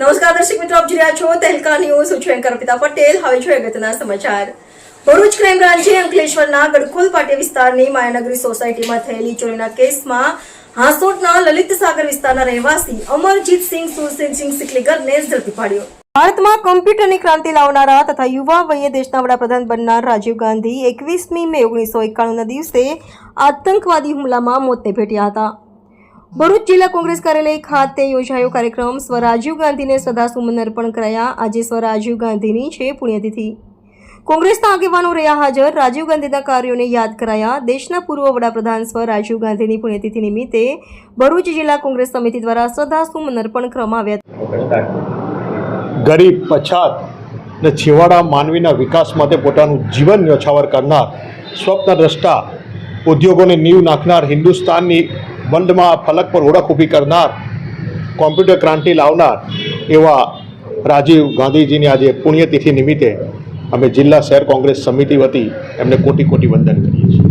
નમસ્કાર દર્શક મિત્રો, આપ જોઈ રહ્યા છો તહેલકા ન્યૂઝ. હું છું એન્કર અર્પિતા પટેલ. હવે જોઈએ અગત્યના સમાચાર. ભરૂચ ક્રાઇમ બ્રાન્ચે અંકલેશ્વરના ગડખોલ પાટી વિસ્તારની માયાનગરી સોસાયટીમાં થયેલી ચોરીના કેસમાં હાંસોટના લલિત સાગર વિસ્તારના રહેવાસી અમરજીત સિંહ, સુરસિંહ સિકલીગરને ઝડપી પાડ્યો. ભારતમાં કમ્પ્યુટરની ક્રાંતિ લાવનારા તથા યુવા વયે દેશના વડાપ્રધાન બનનાર રાજીવ ગાંધી એકવીસમી મે ઓગણીસો એકાણુંના દિવસે આતંકવાદી હુમલામાં મોતને ભેટ્યા હતા. ભરૂચ જિલ્લા કોંગ્રેસ કાર્યાલય ખાતે યોજાયો કાર્યક્રમ. સ્વરાજીવ ગાંધીને શ્રદ્ધાસુમન અર્પણ કરાયા. આજે સ્વરાજીવ ગાંધીની છે પુણ્યતિથિ. કોંગ્રેસના આગેવાનો રહ્યા હાજર. રાજીવ ગાંધીના કાર્યોને યાદ કરાયા. દેશના પૂર્વ વડાપ્રધાન સ્વ રાજીવ ગાંધીની પુણ્યતિથિ નિમિત્તે ભરૂચ જિલ્લા કોંગ્રેસ સમિતિ દ્વારા શ્રદ્ધાસુમન અર્પણ કરવામાં આવ્યા ગરીબ, પછાત ને છેવાડા માનવીના વિકાસ માટે પોતાનું જીવન ન્યોછાવર કરનાર સ્વપ્નદ્રષ્ટા ઉદ્યોગોને નીવ નાખનાર હિન્દુસ્તાનની બંધમાં ફલક પર ઓળખ ઊભી કરનાર, કોમ્પ્યુટર ક્રાંતિ લાવનાર એવા રાજીવ ગાંધીજીની આજે પુણ્યતિથિ નિમિત્તે અમે જિલ્લા શહેર કોંગ્રેસ સમિતિ વતી એમને કોટી કોટી વંદન કરીએ છીએ.